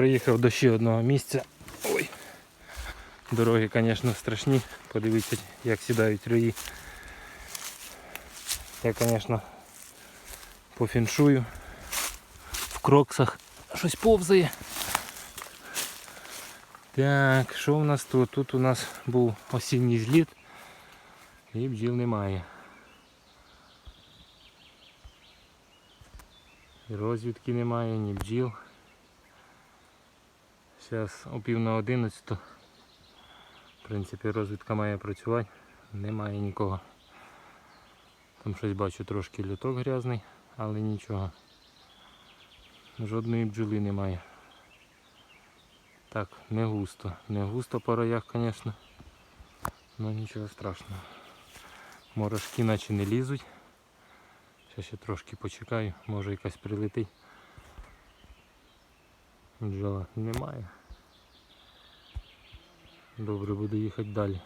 Приїхав до ще одного місця. Ой. Дороги, звісно, страшні. Подивіться, як сідають рої. Я, звісно, по фіншую. В кроксах щось повзає. Так, що у нас тут? Тут у нас був осінній зліт і бджіл немає. Розвідки немає, ні бджіл. Зараз о пів на одинадцяту. В принципі, розвідка має працювати. Немає нікого. Там щось бачу трошки люток грязний, але нічого. Жодної бджоли немає. Так, не густо. Не густо по роях, звісно. Ну нічого страшного. Морошки наче не лізуть. Ще ще трошки почекаю, може якась прилетить. Бджола немає. Добре, буду їхати далі.